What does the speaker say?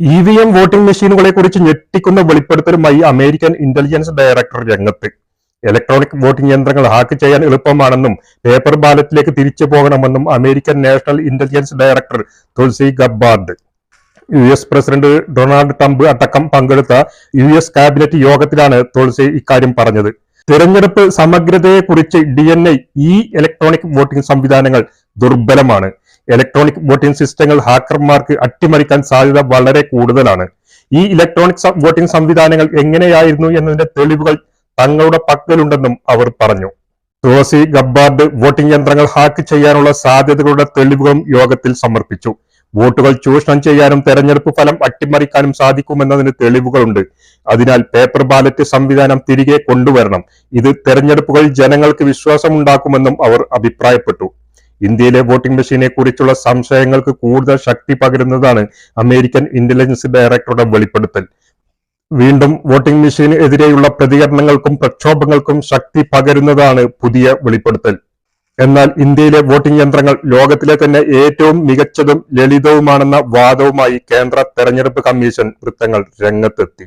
E V M voting മെഷീനുകളെ കുറിച്ച് ഞെട്ടിക്കുന്ന വെളിപ്പെടുത്തലുമായി അമേരിക്കൻ ഇന്റലിജൻസ് ഡയറക്ടർ രംഗത്ത്. ഇലക്ട്രോണിക് വോട്ടിംഗ് യന്ത്രങ്ങൾ ഹാക്ക് ചെയ്യാൻ എളുപ്പമാണെന്നും പേപ്പർ ബാലറ്റിലേക്ക് തിരിച്ചു പോകണമെന്നും American national intelligence director Tulsi Gabbard. U S president Donald Trump അടക്കം പങ്കെടുത്ത യു എസ് ക്യാബിനറ്റ് യോഗത്തിലാണ് തുൾസി ഇക്കാര്യം പറഞ്ഞത്. തിരഞ്ഞെടുപ്പ് സമഗ്രതയെക്കുറിച്ച് D N I electronic voting സംവിധാനങ്ങൾ ദുർബലമാണ്. ഇലക്ട്രോണിക് വോട്ടിംഗ് സിസ്റ്റങ്ങൾ ഹാക്കർമാർക്ക് അട്ടിമറിക്കാൻ സാധ്യത വളരെ കൂടുതലാണ്. ഈ ഇലക്ട്രോണിക് വോട്ടിംഗ് സംവിധാനങ്ങൾ എങ്ങനെയായിരുന്നു എന്നതിന്റെ തെളിവുകൾ തങ്ങളുടെ പക്കലുണ്ടെന്നും അവർ പറഞ്ഞു. തുളസി ഗബ്ബാർഡ് വോട്ടിംഗ് യന്ത്രങ്ങൾ ഹാക്ക് ചെയ്യാനുള്ള സാധ്യതകളുടെ തെളിവുകളും യോഗത്തിൽ സമർപ്പിച്ചു. വോട്ടുകൾ ചൂഷണം ചെയ്യാനും തെരഞ്ഞെടുപ്പ് ഫലം അട്ടിമറിക്കാനും സാധിക്കുമെന്നതിന് തെളിവുകളുണ്ട്. അതിനാൽ പേപ്പർ ബാലറ്റ് സംവിധാനം തിരികെ കൊണ്ടുവരണം. ഇത് തെരഞ്ഞെടുപ്പുകൾ ജനങ്ങൾക്ക് വിശ്വാസമുണ്ടാക്കുമെന്നും അവർ അഭിപ്രായപ്പെട്ടു. ഇന്ത്യയിലെ വോട്ടിംഗ് മെഷീനെ കുറിച്ചുള്ള സംശയങ്ങൾക്ക് കൂടുതൽ ശക്തി പകരുന്നതാണ് അമേരിക്കൻ ഇന്റലിജൻസ് ഡയറക്ടറുടെ വെളിപ്പെടുത്തൽ. വീണ്ടും വോട്ടിംഗ് മെഷീന് എതിരെയുള്ള പ്രതികരണങ്ങൾക്കും പ്രക്ഷോഭങ്ങൾക്കും ശക്തി പകരുന്നതാണ് പുതിയ വെളിപ്പെടുത്തൽ. എന്നാൽ ഇന്ത്യയിലെ വോട്ടിംഗ് യന്ത്രങ്ങൾ ലോകത്തിലെ തന്നെ ഏറ്റവും മികച്ചതും ലളിതവുമാണെന്ന വാദവുമായി കേന്ദ്ര തെരഞ്ഞെടുപ്പ് കമ്മീഷൻ വൃത്തങ്ങൾ രംഗത്തെത്തി.